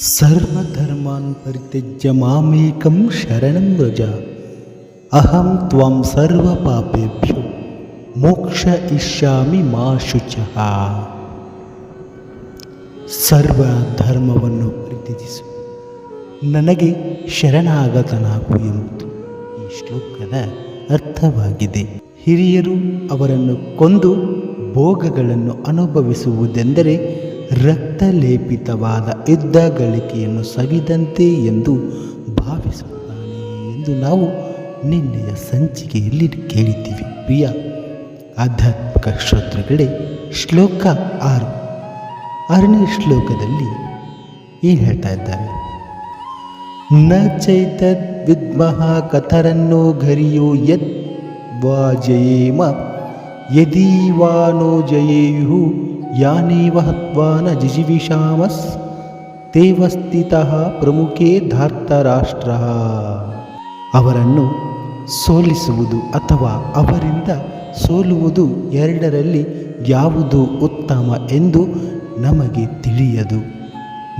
ಸರ್ವಧರ್ಮಾನ್ ಪರಿತ್ಯಜ್ಯ ಮಾಮೇಕಂ ಶರಣಂ ವ್ರಜ ಅಹಂ ತ್ವಂ ಸರ್ವ ಪಾಪೇಭ್ಯೋ, ಮೋಕ್ಷ ಇಷ್ಯಾಮಿ ಮಾ ಶುಚಃ. ಸರ್ವ ಧರ್ಮವನ್ನು ಪರಿತ್ಯಜಿಸು. ನನಗೆ ಶರಣಾಗತನಾಗು ಎಂಬುದು ಈ ಶ್ಲೋಕದ ಅರ್ಥವಾಗಿದೆ. ಹಿರಿಯರು ಅವರನ್ನು ಕೊಂದು ಭೋಗಗಳನ್ನು ಅನುಭವಿಸುವುದೆಂದರೆ ರಕ್ತಲೇಪಿತವಾದ ಯುದ್ಧ ಗಳಿಕೆಯನ್ನು ಸವಿದಂತೆ ಎಂದು ಭಾವಿಸುತ್ತಾನೆ ಎಂದು ನಾವು ನಿನ್ನೆಯ ಸಂಚಿಕೆಯಲ್ಲಿ ಕೇಳಿದ್ದೀವಿ. ಪ್ರಿಯ ಆಧ್ಯಾತ್ಮಿಕ ಶ್ರೋತೃಗಳೇ, ಶ್ಲೋಕ ಆರು, ಆರನೇ ಶ್ಲೋಕದಲ್ಲಿ ಏನು ಹೇಳ್ತಾ ಇದ್ದಾರೆ? ನ ಚೈತದ್ ವಿದ್ಮಃ ಕಥರನ್ನೋ ಘರಿಯೋ ಯತ್ ವಾ ಜಯೇಮ ಯದೀವಾನೋ ಜಯೇಯು ಯಾನೇವ ಹತ್ವಾ ನ ಜಿಜಿವಿಷಾಮಸ್ ತೇವಸ್ಥಿತಃ ಪ್ರಮುಖೇ ಧಾರ್ತರಾಷ್ಟ್ರ. ಅವರನ್ನು ಸೋಲಿಸುವುದು ಅಥವಾ ಅವರಿಂದ ಸೋಲುವುದು ಎರಡರಲ್ಲಿ ಯಾವುದು ಉತ್ತಮ ಎಂದು ನಮಗೆ ತಿಳಿಯದು.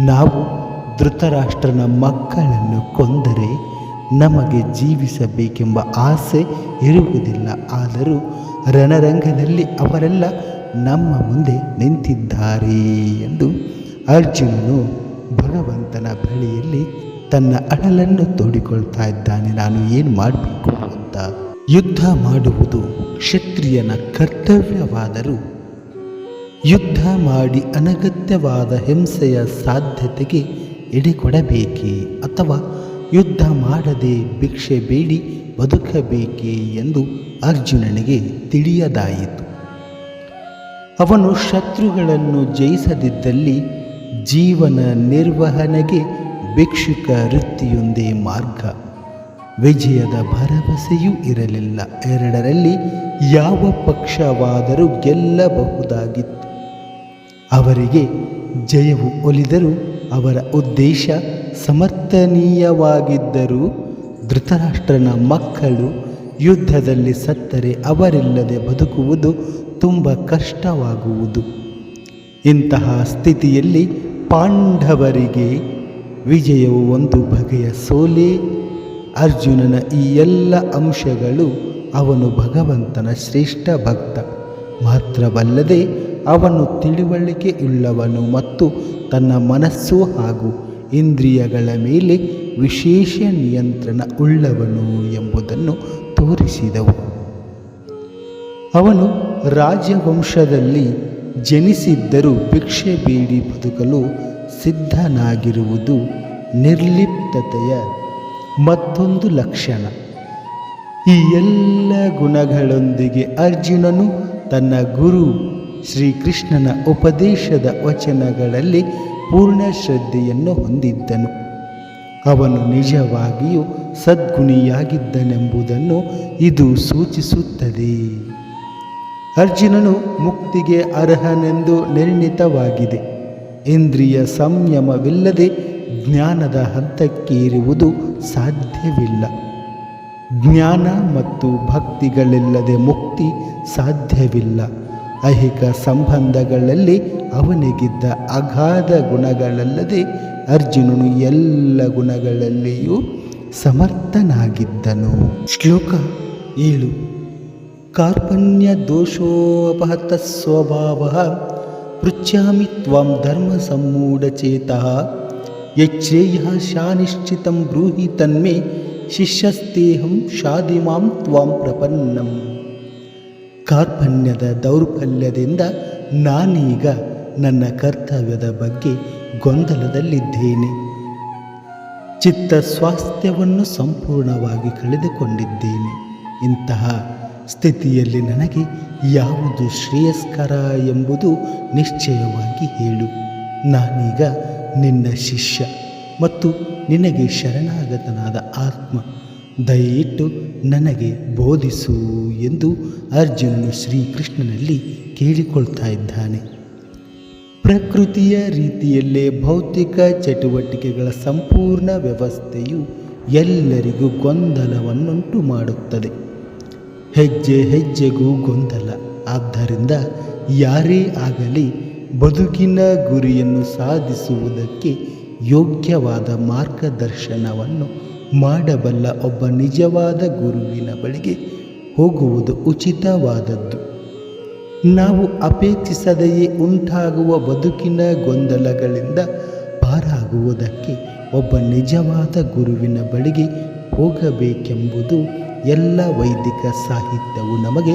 ನಾವು ಧೃತರಾಷ್ಟ್ರನ ಮಕ್ಕಳನ್ನು ಕೊಂದರೆ ನಮಗೆ ಜೀವಿಸಬೇಕೆಂಬ ಆಸೆ ಇರುವುದಿಲ್ಲ. ಆದರೂ ರಣರಂಗದಲ್ಲಿ ಅವರೆಲ್ಲ ನಮ್ಮ ಮುಂದೆ ನಿಂತಿದ್ದಾರೆ ಎಂದು ಅರ್ಜುನನು ಭಗವಂತನ ಬಳಿಯಲ್ಲಿ ತನ್ನ ಅಳಲನ್ನು ತೋಡಿಕೊಳ್ತಾ ಇದ್ದಾನೆ. ನಾನು ಏನು ಮಾಡಬೇಕು ಅಂತ. ಯುದ್ಧ ಮಾಡುವುದು ಕ್ಷತ್ರಿಯನ ಕರ್ತವ್ಯವಾದರೂ ಯುದ್ಧ ಮಾಡಿ ಅನಗತ್ಯವಾದ ಹಿಂಸೆಯ ಸಾಧ್ಯತೆಗೆ ಎಡೆಕೊಡಬೇಕೇ ಅಥವಾ ಯುದ್ಧ ಮಾಡದೆ ಭಿಕ್ಷೆ ಬೇಡಿ ಬದುಕಬೇಕೇ ಎಂದು ಅರ್ಜುನನಿಗೆ ತಿಳಿಯದಾಯಿತು. ಅವನು ಶತ್ರುಗಳನ್ನು ಜಯಿಸದಿದ್ದಲ್ಲಿ ಜೀವನ ನಿರ್ವಹಣೆಗೆ ಭಿಕ್ಷುಕ ವೃತ್ತಿಯೊಂದೇ ಮಾರ್ಗ. ವಿಜಯದ ಭರವಸೆಯೂ ಇರಲಿಲ್ಲ. ಎರಡರಲ್ಲಿ ಯಾವ ಪಕ್ಷವಾದರೂ ಗೆಲ್ಲಬಹುದಾಗಿತ್ತು. ಅವರಿಗೆ ಜಯವು ಒಲಿದರೂ ಅವರ ಉದ್ದೇಶ ಸಮರ್ಥನೀಯವಾಗಿದ್ದರೂ ಧೃತರಾಷ್ಟ್ರನ ಮಕ್ಕಳು ಯುದ್ಧದಲ್ಲಿ ಸತ್ತರೆ ಅವರಿಲ್ಲದೆ ಬದುಕುವುದು ತುಂಬ ಕಷ್ಟವಾಗುವುದು. ಇಂತಹ ಸ್ಥಿತಿಯಲ್ಲಿ ಪಾಂಡವರಿಗೆ ವಿಜಯವು ಒಂದು ಬಗೆಯ ಸೋಲೆ. ಅರ್ಜುನನ ಈ ಎಲ್ಲ ಅಂಶಗಳು ಅವನು ಭಗವಂತನ ಶ್ರೇಷ್ಠ ಭಕ್ತ. ಮಾತ್ರವಲ್ಲದೆ ಅವನು ತಿಳುವಳಿಕೆ ಉಳ್ಳವನು ಮತ್ತು ತನ್ನ ಮನಸ್ಸು ಹಾಗೂ ಇಂದ್ರಿಯಗಳ ಮೇಲೆ ವಿಶೇಷ ನಿಯಂತ್ರಣ ಉಳ್ಳವನು ಎಂಬುದನ್ನು ತೋರಿಸಿದವು. ಅವನು ರಾಜವಂಶದಲ್ಲಿ ಜನಿಸಿದ್ದರೂ ಭಿಕ್ಷೆ ಬೇಡಿ ಬದುಕಲು ಸಿದ್ಧನಾಗಿರುವುದು ನಿರ್ಲಿಪ್ತತೆಯ ಮತ್ತೊಂದು ಲಕ್ಷಣ. ಈ ಎಲ್ಲ ಗುಣಗಳೊಂದಿಗೆ ಅರ್ಜುನನು ತನ್ನ ಗುರು ಶ್ರೀಕೃಷ್ಣನ ಉಪದೇಶದ ವಚನಗಳಲ್ಲಿ ಪೂರ್ಣ ಶ್ರದ್ಧೆಯನ್ನು ಹೊಂದಿದ್ದನು. ಅವನು ನಿಜವಾಗಿಯೂ ಸದ್ಗುಣಿಯಾಗಿದ್ದನೆಂಬುದನ್ನು ಇದು ಸೂಚಿಸುತ್ತದೆ. ಅರ್ಜುನನು ಮುಕ್ತಿಗೆ ಅರ್ಹನೆಂದು ನಿರ್ಣಿತವಾಗಿದೆ. ಇಂದ್ರಿಯ ಸಂಯಮವಿಲ್ಲದೆ ಜ್ಞಾನದ ಹಂತಕ್ಕೇರುವುದು ಸಾಧ್ಯವಿಲ್ಲ. ಜ್ಞಾನ ಮತ್ತು ಭಕ್ತಿಗಳಿಲ್ಲದೆ ಮುಕ್ತಿ ಸಾಧ್ಯವಿಲ್ಲ. ಐಹಿಕ ಸಂಬಂಧಗಳಲ್ಲಿ ಅವನಿಗಿದ್ದ ಅಗಾಧ ಗುಣಗಳಲ್ಲದೆ ಅರ್ಜುನನು ಎಲ್ಲ ಗುಣಗಳಲ್ಲಿಯೂ ಸಮರ್ಥನಾಗಿದ್ದನು. ಶ್ಲೋಕ ಏಳು. ಸ್ವಭಾವ ಪೃಚ್ಯಾಮಿ ತ್ವಂ ಧರ್ಮ ಸಮ್ಮೂಢಚೇತಃ ಯಚ್ಛೇಯ ಶಾನಿಶ್ಚಿತಂ ಬ್ರೂಹಿ ತನ್ಮೇ ಶಿಷ್ಯಸ್ತೇಹಂ ಶಾದಿಮಾಂ ತ್ವಾಂ ಪ್ರಪನ್ನಂ. ಕಾರ್ಪಣ್ಯದ ದೌರ್ಬಲ್ಯದಿಂದ ನಾನೀಗ ನನ್ನ ಕರ್ತವ್ಯದ ಬಗ್ಗೆ ಗೊಂದಲದಲ್ಲಿದ್ದೇನೆ. ಚಿತ್ತ ಸ್ವಾಸ್ಥ್ಯವನ್ನು ಸಂಪೂರ್ಣವಾಗಿ ಕಳೆದುಕೊಂಡಿದ್ದೇನೆ. ಇಂತಹ ಸ್ಥಿತಿಯಲ್ಲಿ ನನಗೆ ಯಾವುದು ಶ್ರೇಯಸ್ಕರ ಎಂಬುದು ನಿಶ್ಚಯವಾಗಿ ಹೇಳು. ನಾನೀಗ ನಿನ್ನ ಶಿಷ್ಯ ಮತ್ತು ನಿನಗೆ ಶರಣಾಗತನಾದ ಆತ್ಮ. ದಯವಿಟ್ಟು ನನಗೆ ಬೋಧಿಸು ಎಂದು ಅರ್ಜುನನು ಶ್ರೀಕೃಷ್ಣನಲ್ಲಿ ಕೇಳಿಕೊಳ್ತಾ ಇದ್ದಾನೆ. ಪ್ರಕೃತಿಯ ರೀತಿಯಲ್ಲೇ ಭೌತಿಕ ಚಟುವಟಿಕೆಗಳ ಸಂಪೂರ್ಣ ವ್ಯವಸ್ಥೆಯು ಎಲ್ಲರಿಗೂ ಗೊಂದಲವನ್ನುಂಟು ಮಾಡುತ್ತದೆ ಹೆಜ್ಜೆ ಹೆಜ್ಜೆಗೂ ಗೊಂದಲ. ಆದ್ದರಿಂದ ಯಾರೇ ಆಗಲಿ ಬದುಕಿನ ಗುರಿಯನ್ನು ಸಾಧಿಸುವುದಕ್ಕೆ ಯೋಗ್ಯವಾದ ಮಾರ್ಗದರ್ಶನವನ್ನು ಮಾಡಬಲ್ಲ ಒಬ್ಬ ನಿಜವಾದ ಗುರುವಿನ ಬಳಿಗೆ ಹೋಗುವುದು ಉಚಿತವಾದದ್ದು. ನಾವು ಅಪೇಕ್ಷಿಸದೆಯೇ ಉಂಟಾಗುವ ಬದುಕಿನ ಗೊಂದಲಗಳಿಂದ ಪಾರಾಗುವುದಕ್ಕೆ ಒಬ್ಬ ನಿಜವಾದ ಗುರುವಿನ ಬಳಿಗೆ ಹೋಗಬೇಕೆಂಬುದು ಎಲ್ಲ ವೈದಿಕ ಸಾಹಿತ್ಯವು ನಮಗೆ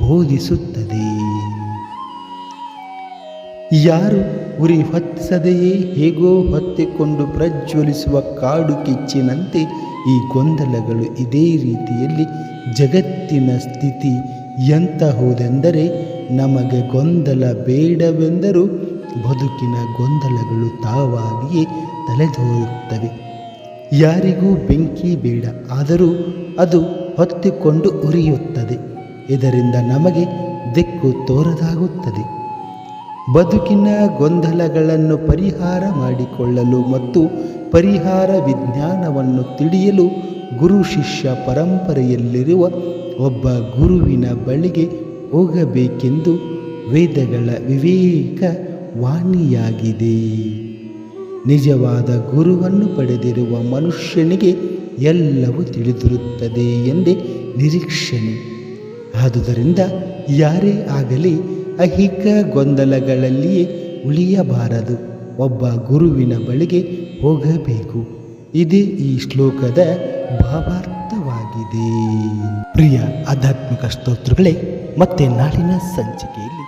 ಬೋಧಿಸುತ್ತದೆ. ಯಾರು ಉರಿ ಹೊತ್ತಿಸದೆಯೇ, ಹೇಗೋ ಹೊತ್ತಿಕೊಂಡು ಪ್ರಜ್ವಲಿಸುವ ಕಾಡು ಕಿಚ್ಚಿನಂತೆ ಈ ಗೊಂದಲಗಳು ಇದೇ ರೀತಿಯಲ್ಲಿ ಜಗತ್ತಿನ ಸ್ಥಿತಿ ಎಂತಹುದೆಂದರೆ ನಮಗೆ ಗೊಂದಲ ಬೇಡವೆಂದರೂ ಬದುಕಿನ ಗೊಂದಲಗಳು ತಾವಾಗಿಯೇ ತಲೆದೋರುತ್ತವೆ. ಯಾರಿಗೂ ಬೆಂಕಿ ಬೇಡ, ಆದರೂ ಅದು ಹೊತ್ತಿಕೊಂಡು ಉರಿಯುತ್ತದೆ. ಇದರಿಂದ ನಮಗೆ ದಿಕ್ಕು ತೋರದಾಗುತ್ತದೆ. ಬದುಕಿನ ಗೊಂದಲಗಳನ್ನು ಪರಿಹಾರ ಮಾಡಿಕೊಳ್ಳಲು ಮತ್ತು ಪರಿಹಾರ ವಿಜ್ಞಾನವನ್ನು ತಿಳಿಯಲು ಗುರು ಶಿಷ್ಯ ಪರಂಪರೆಯಲ್ಲಿರುವ ಒಬ್ಬ ಗುರುವಿನ ಬಳಿಗೆ ಹೋಗಬೇಕೆಂದು ವೇದಗಳ ವಿವೇಕ ವಾಣಿಯಾಗಿದೆ. ನಿಜವಾದ ಗುರುವನ್ನು ಪಡೆದಿರುವ ಮನುಷ್ಯನಿಗೆ ಎಲ್ಲವೂ ತಿಳಿದಿರುತ್ತದೆ ಎಂದೇ ನಿರೀಕ್ಷಣೆ. ಆದುದರಿಂದ ಯಾರೇ ಆಗಲಿ ಅಹಿಕ ಗೊಂದಲಗಳಲ್ಲಿಯೇ ಉಳಿಯಬಾರದು. ಒಬ್ಬ ಗುರುವಿನ ಬಳಿಗೆ ಹೋಗಬೇಕು. ಇದೇ ಈ ಶ್ಲೋಕದ ಭಾವಾರ್ಥವಾಗಿದೆ. ಪ್ರಿಯ ಆಧ್ಯಾತ್ಮಿಕ ಸ್ತೋತ್ರಗಳೇ, ಮತ್ತೆ ನಾಳಿನ ಸಂಚಿಕೆ